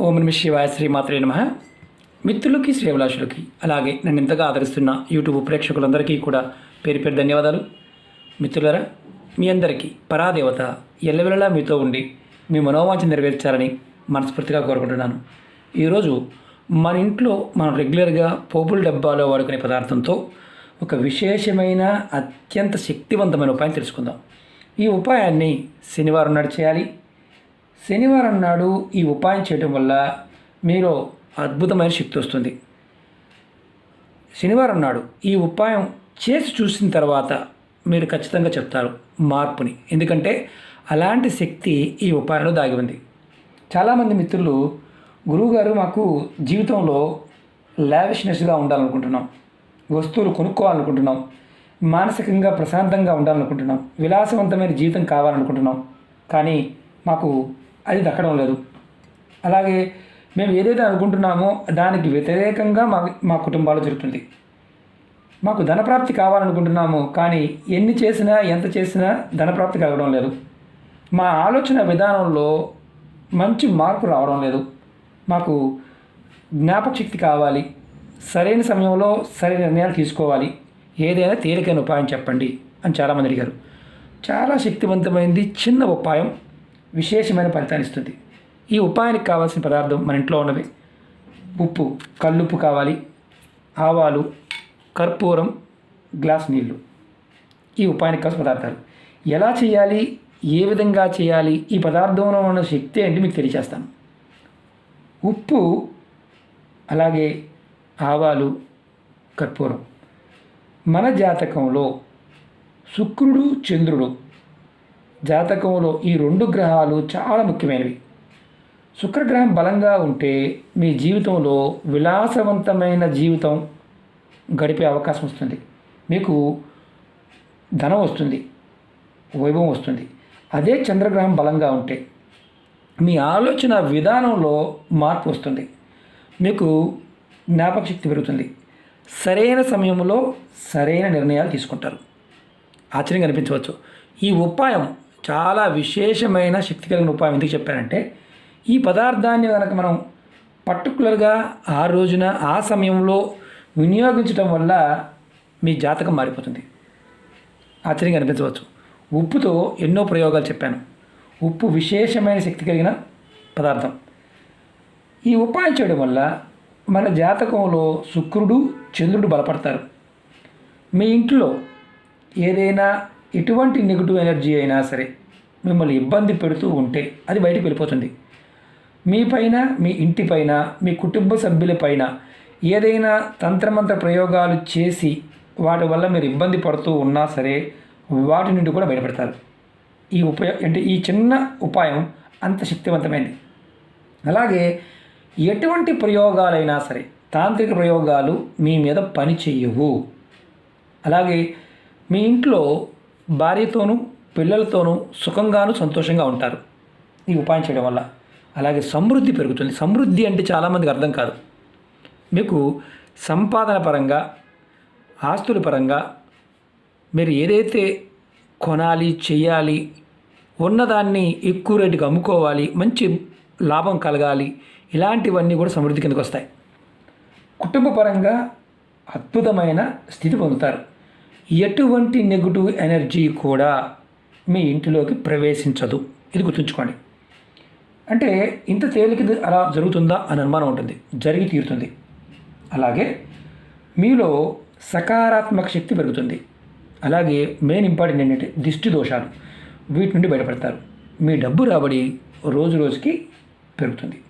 ఓం నమ శివాయ శ్రీమాత్రే నమ. మిత్రులకి శ్రేవలాషులకి అలాగే నన్ను ఇంతగా ఆదరిస్తున్న యూట్యూబ్ ప్రేక్షకులందరికీ కూడా పేరు పేరు ధన్యవాదాలు. మిత్రులరా మీ అందరికీ పరాదేవత ఎల్లవెల్లలా మీతో ఉండి మీ మనోవాంఛ నెరవేర్చాలని మనస్ఫూర్తిగా కోరుకుంటున్నాను. ఈరోజు మన ఇంట్లో మనం రెగ్యులర్గా పోపుల డబ్బాలో వాడుకునే పదార్థంతో ఒక విశేషమైన అత్యంత శక్తివంతమైన ఉపాయం తెలుసుకుందాం. ఈ ఉపాయాన్ని శనివారం నాడు చేయాలి శనివారం నాడు ఈ ఉపాయం చేయటం వల్ల మీరు అద్భుతమైన శక్తి వస్తుంది. శనివారం నాడు ఈ ఉపాయం చేసి చూసిన తర్వాత మీరు ఖచ్చితంగా చెప్తారు మార్పుని. ఎందుకంటే అలాంటి శక్తి ఈ ఉపాయంలో దాగి ఉంది. చాలామంది మిత్రులు గురువుగారు మాకు జీవితంలో లావిష్నెస్గా ఉండాలనుకుంటున్నాం. వస్తువులు కొనుక్కోవాలనుకుంటున్నాం. మానసికంగా ప్రశాంతంగా ఉండాలనుకుంటున్నాం. విలాసవంతమైన జీవితం కావాలనుకుంటున్నాం. కానీ మాకు అది దక్కడం లేదు. అలాగే మేము ఏదైతే అనుకుంటున్నామో దానికి వ్యతిరేకంగా మా మా కుటుంబాలు జరుగుతుంది. మాకు ధనప్రాప్తి కావాలనుకుంటున్నాము కానీ ఎన్ని చేసినా ఎంత చేసినా ధనప్రాప్తి కలగడం లేదు. మా ఆలోచన విధానంలో మంచి మార్పు రావడం లేదు. మాకు జ్ఞాపకశక్తి కావాలి. సరైన సమయంలో సరైన నిర్ణయాలు తీసుకోవాలి. ఏదైనా తేలికైన ఉపాయం చెప్పండి అని చాలామంది అడిగారు. చాలా శక్తివంతమైంది చిన్న ఉపాయం. విశేషమైన ఫలితాన్ని ఇస్తుంది. ఈ ఉపాయానికి కావాల్సిన పదార్థం మన ఇంట్లో ఉన్నవి. ఉప్పు కల్లుప్పు కావాలి. ఆవాలు కర్పూరం గ్లాస్ నీళ్ళు ఈ ఉపాయానికి కావాల్సిన పదార్థాలు. ఎలా చేయాలి? ఏ విధంగా చేయాలి? ఈ పదార్థంలో ఉన్న శక్తి ఏంటి మీకు తెలియజేస్తాను ఉప్పు అలాగే ఆవాలు కర్పూరం. మన జాతకంలో శుక్రుడు చంద్రుడు జాతకంలో ఈ రెండు గ్రహాలు చాలా ముఖ్యమైనవి. శుక్రగ్రహం బలంగా ఉంటే మీ జీవితంలో విలాసవంతమైన జీవితం గడిపే అవకాశం వస్తుంది. మీకు ధనం వస్తుంది వైభవం వస్తుంది. అదే చంద్రగ్రహం బలంగా ఉంటే మీ ఆలోచన విధానంలో మార్పు వస్తుంది. మీకు జ్ఞాపక శక్తి పెరుగుతుంది. సరైన సమయంలో సరైన నిర్ణయాలు తీసుకుంటారు. ఆశ్చర్యం కనిపించవచ్చు ఈ ఉపాయం చాలా విశేషమైన శక్తి కలిగిన ఉపాయం ఎందుకు చెప్పానంటే ఈ పదార్థాన్ని కనుక మనం పర్టికులర్గా ఆ రోజున ఆ సమయంలో వినియోగించడం వల్ల మీ జాతకం మారిపోతుంది. ఆశ్చర్యంగా అనిపించవచ్చు. ఉప్పుతో ఎన్నో ప్రయోగాలు చెప్పాను. ఉప్పు విశేషమైన శక్తి కలిగిన పదార్థం. ఈ ఉపాయం చేయడం వల్ల మన జాతకంలో శుక్రుడు చంద్రుడు బలపడతారు. మీ ఇంట్లో ఏదైనా ఎటువంటి నెగిటివ్ ఎనర్జీ అయినా సరే మిమ్మల్ని ఇబ్బంది పెడుతూ ఉంటే అది బయటకు వెళ్ళిపోతుంది. మీ పైన మీ ఇంటిపైన మీ కుటుంబ సభ్యులపైన ఏదైనా తంత్రమంత్ర ప్రయోగాలు చేసి వాటి వల్ల మీరు ఇబ్బంది పడుతూ ఉన్నా సరే వాటి నుండి కూడా బయటపడతారు. ఈ ఉపయోగ అంటే ఈ చిన్న ఉపాయం అంత శక్తివంతమైనది అలాగే ఎటువంటి ప్రయోగాలైనా సరే తాంత్రిక ప్రయోగాలు మీ మీద పని చెయ్యవు. అలాగే మీ ఇంట్లో భార్యతోనూ పిల్లలతోనూ సుఖంగాను సంతోషంగా ఉంటారు. ఈ ఉపాయం చేయడం వల్ల అలాగే సమృద్ధి పెరుగుతుంది. సమృద్ధి అంటే చాలామందికి అర్థం కాదు. మీకు సంపాదన పరంగా ఆస్తుల పరంగా మీరు ఏదైతే కొనాలి చేయాలి ఉన్నదాన్ని ఎక్కువ రేటుకి అమ్ముకోవాలి మంచి లాభం కలగాలి ఇలాంటివన్నీ కూడా సమృద్ధి కిందకు వస్తాయి. కుటుంబ పరంగా అద్భుతమైన స్థితి పొందుతారు. ఎటువంటి నెగిటివ్ ఎనర్జీ కూడా మీ ఇంటిలోకి ప్రవేశించదు. ఇది గుర్తుంచుకోండి. అంటే ఇంత తేలిక అలా జరుగుతుందా అని అనుమానం ఉంటుంది. జరిగి తీరుతుంది. అలాగే మీలో సకారాత్మక శక్తి పెరుగుతుంది. అలాగే మెయిన్ ఇంపార్టెంట్ ఏంటంటే దిష్టి దోషాలు. వీటి నుండి బయటపడతారు. మీ డబ్బు రాబడి రోజు రోజుకి పెరుగుతుంది.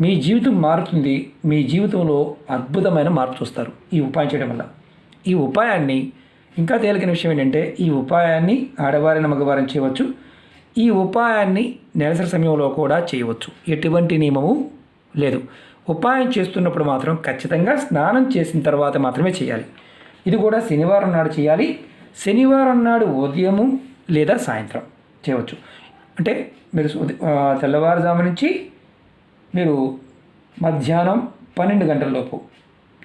మీ జీవితం మారుతుంది. మీ జీవితంలో అద్భుతమైన మార్పు చూస్తారు. ఈ ఉపాయం చేయడం వల్ల. ఈ ఉపాయాన్ని ఇంకా తేలికైన విషయం ఏంటంటే ఈ ఉపాయాన్ని ఆడవారిని మగవారిని చేయవచ్చు. ఈ ఉపాయాన్ని నెలసరి సమయంలో కూడా చేయవచ్చు. ఎటువంటి నియమము లేదు. ఉపాయం చేస్తున్నప్పుడు మాత్రం ఖచ్చితంగా స్నానం చేసిన తర్వాత మాత్రమే చేయాలి. ఇది కూడా శనివారం నాడు చేయాలి. శనివారం నాడు ఉదయము లేదా సాయంత్రం చేయవచ్చు. అంటే మీరు తెల్లవారుజాము నుంచి మీరు మధ్యాహ్నం పన్నెండు గంటల లోపు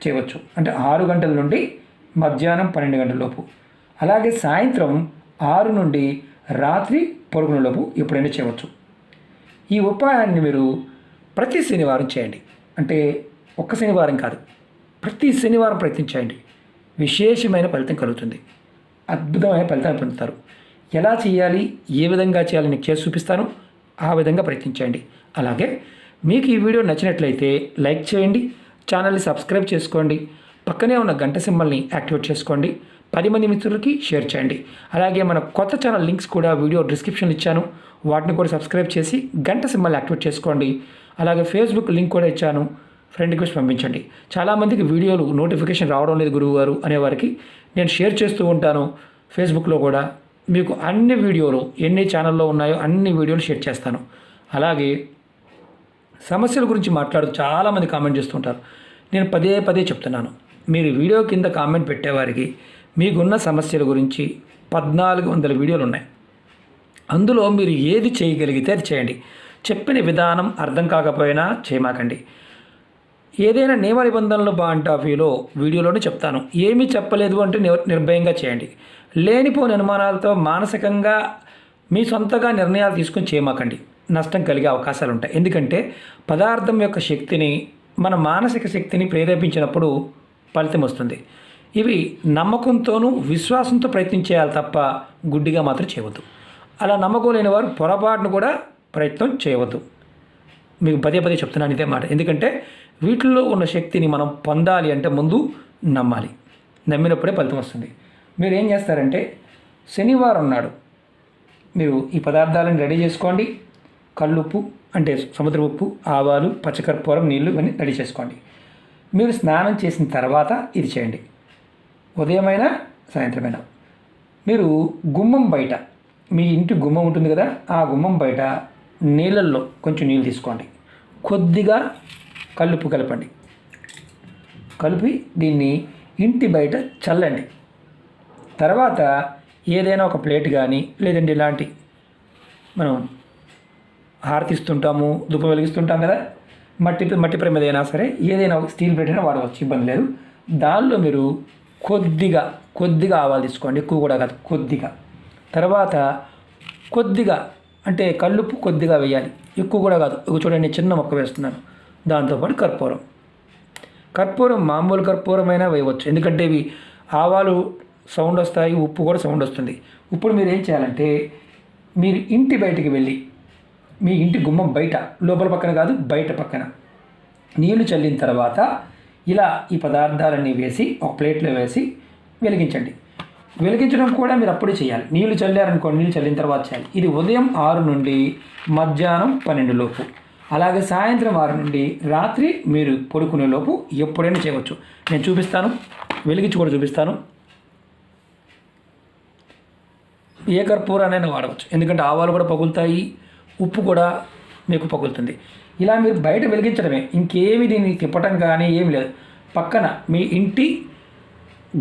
చేయవచ్చు. అంటే ఆరు గంటల నుండి మధ్యాహ్నం పన్నెండు గంటల లోపు. అలాగే సాయంత్రం ఆరు నుండి రాత్రి పడుకునే లోపు ఎప్పుడైనా చేయవచ్చు. ఈ ఉపాయాన్ని మీరు ప్రతి శనివారం చేయండి. అంటే ఒక్క శనివారం కాదు ప్రతి శనివారం ప్రయత్నించండి విశేషమైన ఫలితం కలుగుతుంది. అద్భుతమైన ఫలితాన్ని పొందుతారు. ఎలా చేయాలి ఏ విధంగా చేయాలి నేను చేసి చూపిస్తాను. ఆ విధంగా ప్రయత్నించండి అలాగే మీకు ఈ వీడియో నచ్చినట్లయితే లైక్ చేయండి ఛానల్ని సబ్స్క్రైబ్ చేసుకోండి. పక్కనే ఉన్న గంట సింబల్ని యాక్టివేట్ చేసుకోండి. పది మంది మిత్రులకి షేర్ చేయండి. అలాగే మన కొత్త ఛానల్ లింక్స్ కూడా వీడియో డిస్క్రిప్షన్ ఇచ్చాను. వాటిని కూడా సబ్స్క్రైబ్ చేసి గంట సింబల్ యాక్టివేట్ చేసుకోండి. అలాగే ఫేస్బుక్ లింక్ కూడా ఇచ్చాను. ఫ్రెండ్ రిక్వెస్ట్ పంపించండి. చాలామందికి వీడియోలు నోటిఫికేషన్ రావడం లేదు గురువు గారు అనేవారికి నేను షేర్ చేస్తూ ఉంటాను. ఫేస్బుక్లో కూడా మీకు అన్ని వీడియోలు ఎన్ని ఛానల్లో ఉన్నాయో అన్ని వీడియోలు షేర్ చేస్తాను. అలాగే సమస్యల గురించి మాట్లాడుతూ చాలామంది కామెంట్ చేస్తుంటారు నేను పదే పదే చెప్తున్నాను. మీరు వీడియో కింద కామెంట్ పెట్టేవారికి మీకున్న సమస్యల గురించి పద్నాలుగు వందల వీడియోలు ఉన్నాయి. అందులో మీరు ఏది చేయగలిగితే అది చేయండి. చెప్పిన విధానం అర్థం కాకపోయినా చేయమాకండి. ఏదైనా నియమ నిబంధనలు పాయింట్ ఆఫ్ వ్యూలో వీడియోలోనే చెప్తాను. ఏమీ చెప్పలేదు అంటే నిర్భయంగా చేయండి. లేనిపోని అనుమానాలతో మానసికంగా మీ సొంతగా నిర్ణయాలు తీసుకొని చేయమాకండి. నష్టం కలిగే అవకాశాలు ఉంటాయి ఎందుకంటే పదార్థం యొక్క శక్తిని మన మానసిక శక్తిని ప్రేరేపించినప్పుడు ఫలితం వస్తుంది. ఇవి నమ్మకంతోనూ విశ్వాసంతో ప్రయత్నం చేయాలి తప్ప గుడ్డిగా మాత్రం చేయవద్దు. అలా నమ్మకం లేని వారు పొరపాటును కూడా ప్రయత్నం చేయవద్దు. మీకు పదే పదే చెప్తున్నాను ఇదే మాట. ఎందుకంటే వీటిల్లో ఉన్న శక్తిని మనం పొందాలి అంటే ముందు నమ్మాలి. నమ్మినప్పుడే ఫలితం వస్తుంది. మీరు ఏం చేస్తారంటే శనివారం నాడు మీరు ఈ పదార్థాలను రెడీ చేసుకోండి. కళ్ళుప్పు అంటే సముద్ర ఉప్పు ఆవాలు పచ్చకర్పూరం నీళ్ళు ఇవన్నీ రెడీ చేసుకోండి. మీరు స్నానం చేసిన తర్వాత ఇది చేయండి. ఉదయమైనా సాయంత్రమైనా. మీరు గుమ్మం బయట మీ ఇంటి గుమ్మం ఉంటుంది కదా ఆ గుమ్మం బయట నీళ్ళల్లో కొంచెం నీళ్ళు తీసుకోండి. కొద్దిగా కలుపు కలపండి. కలిపి దీన్ని ఇంటి బయట చల్లండి. తర్వాత ఏదైనా ఒక ప్లేట్ కానీ లేదంటే ఇలాంటి మనం హారతిస్తుంటాము ధూపం వెలిగిస్తుంటాం కదా మట్టి మట్టి ప్రమిద అయినా సరే ఏదైనా ఒక స్టీల్ ప్లేట్ అయినా వాడవచ్చు ఇబ్బంది లేదు. దానిలో మీరు కొద్దిగా కొద్దిగా ఆవాలు తీసుకోండి ఎక్కువ కూడా కాదు కొద్దిగా. తర్వాత కొద్దిగా అంటే కల్లుప్పు కొద్దిగా వేయాలి ఎక్కువ కూడా కాదు. ఒక చూడండి చిన్న మొక్క వేస్తున్నాను. దాంతోపాటు కర్పూరం. కర్పూరం మామూలు కర్పూరమైనా వేయవచ్చు. ఎందుకంటే ఇవి ఆవాలు సౌండ్ వస్తాయి ఉప్పు కూడా సౌండ్ వస్తుంది. ఇప్పుడు మీరు ఏం చేయాలంటే మీరు ఇంటి బయటికి వెళ్ళి మీ ఇంటి గుమ్మం బయట లోపల పక్కన కాదు బయట పక్కన. నీళ్ళు చల్లిన తర్వాత ఇలా ఈ పదార్థాలన్నీ వేసి ఒక ప్లేట్లో వేసి వెలిగించండి. వెలిగించడం కూడా మీరు అప్పుడే చేయాలి. నీళ్ళు చల్లారనుకోండి నీళ్ళు చల్లిన తర్వాత చేయాలి. ఇది ఉదయం ఆరు నుండి మధ్యాహ్నం పన్నెండు లోపు. అలాగే సాయంత్రం ఆరు నుండి రాత్రి మీరు పడుకునే లోపు ఎప్పుడైనా చేయవచ్చు. నేను చూపిస్తాను. వెలిగించి కూడా చూపిస్తాను. ఏ కర్పూరానైనా వాడవచ్చు. ఎందుకంటే ఆవాలు కూడా పగులుతాయి. ఉప్పు కూడా మీకు పగులుతుంది. ఇలా మీరు బయట వెలిగించడమే. ఇంకేమి దీన్ని తిప్పటం కానీ ఏమి లేదు. పక్కన మీ ఇంటి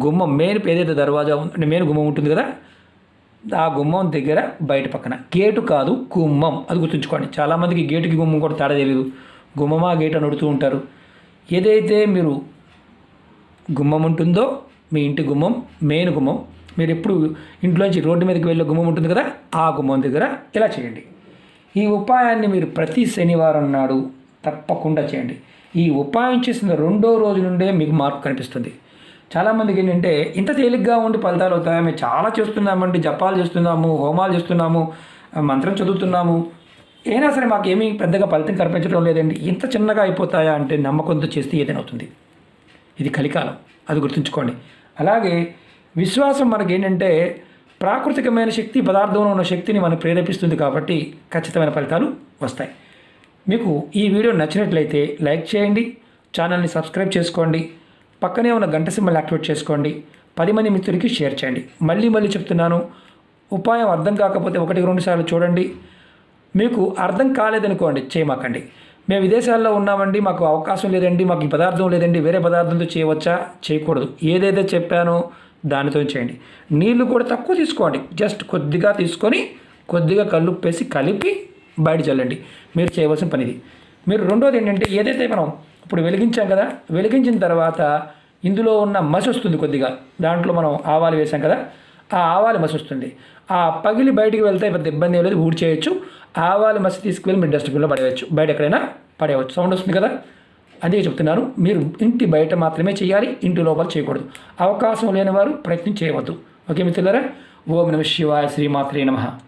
గుమ్మం మెయిన్ ఏదైతే దర్వాజా ఉంది మెయిన్ గుమ్మం ఉంటుంది కదా? ఆ గుమ్మం దగ్గర బయట పక్కన. గేటు కాదు గుమ్మం. అది గుర్తుంచుకోండి. చాలామందికి గేటుకి గుమ్మం కూడా తేడా తెలియదు గుమ్మమా గేటు అని అడుగుతూ ఉంటారు. ఏదైతే మీరు గుమ్మం ఉంటుందో మీ ఇంటి గుమ్మం మెయిన్ గుమ్మం మీరు ఎప్పుడు ఇంట్లోంచి రోడ్డు మీదకి వెళ్ళే గుమ్మం ఉంటుంది కదా? ఆ గుమ్మం దగ్గర ఇలా చేయండి. ఈ ఉపాయాన్ని మీరు ప్రతి శనివారం నాడు తప్పకుండా చేయండి. ఈ ఉపాయం చేసిన రెండో రోజు నుండే మీకు మార్పు కనిపిస్తుంది. చాలామందికి ఏంటంటే ఇంత తేలిగ్గా ఉండి ఫలితాలు అవుతాయి? మేము చాలా చేస్తున్నామండి. జపాలు చేస్తున్నాము హోమాలు చేస్తున్నాము మంత్రం చదువుతున్నాము. అయినా సరే మాకు ఏమీ పెద్దగా ఫలితం కనిపించడం లేదండి. ఇంత చిన్నగా అయిపోతాయా అంటే నమ్మకంతో చేస్తే ఏదైనా అవుతుంది. ఇది కలికాలం. అది గుర్తుంచుకోండి. అలాగే విశ్వాసం మనకి ఏంటంటే ప్రాకృతికమైన శక్తి పదార్థంలో ఉన్న శక్తిని మనం ప్రేరేపిస్తుంది కాబట్టి ఖచ్చితమైన ఫలితాలు వస్తాయి. మీకు ఈ వీడియో నచ్చినట్లయితే లైక్ చేయండి ఛానల్ని సబ్స్క్రైబ్ చేసుకోండి పక్కనే ఉన్న గంట సింబల్ యాక్టివేట్ చేసుకోండి పది మంది మిత్రులకి షేర్ చేయండి. మళ్ళీ మళ్ళీ చెప్తున్నాను ఉపాయం అర్థం కాకపోతే ఒకటి రెండు సార్లు చూడండి. మీకు అర్థం కాలేదనుకోండి చేయమాకండి. మేము విదేశాల్లో ఉన్నామండి మాకు అవకాశం లేదండి మాకు ఈ పదార్థం లేదండి వేరే పదార్థంతో చేయవచ్చా? చేయకూడదు. ఏదైతే చెప్పానో దానితో చేయండి. నీళ్ళు కూడా తక్కువ తీసుకోండి. జస్ట్ కొద్దిగా తీసుకొని కొద్దిగా కల్లుప్పేసి కలిపి బయట చల్లండి. మీరు చేయవలసిన పనిది. మీరు రెండోది ఏంటంటే ఏదైతే మనం ఇప్పుడు వెలిగించాం కదా వెలిగించిన తర్వాత ఇందులో ఉన్న మసి వస్తుంది కొద్దిగా. దాంట్లో మనం ఆవాలు వేసాం కదా ఆ ఆవాలు మసి వస్తుంది. ఆ పగిలి బయటికి వెళ్తే పెద్ద ఇబ్బంది ఏం లేదు ఊడి చేయొచ్చు ఆవాలు మసి తీసుకువెళ్ళి మీరు డస్ట్బిన్లో పడేయచ్చు. బయట ఎక్కడైనా పడేయవచ్చు. సౌండ్ వస్తుంది కదా? అదే చెప్తున్నారు మీరు ఇంటి బయట మాత్రమే చేయాలి ఇంటి లోపల చేయకూడదు. అవకాశం లేని వారు ప్రయత్నం చేయవద్దు. ఓకే మిత్రులారా ఓం నమ శివాయ శ్రీమాత్రే నమః.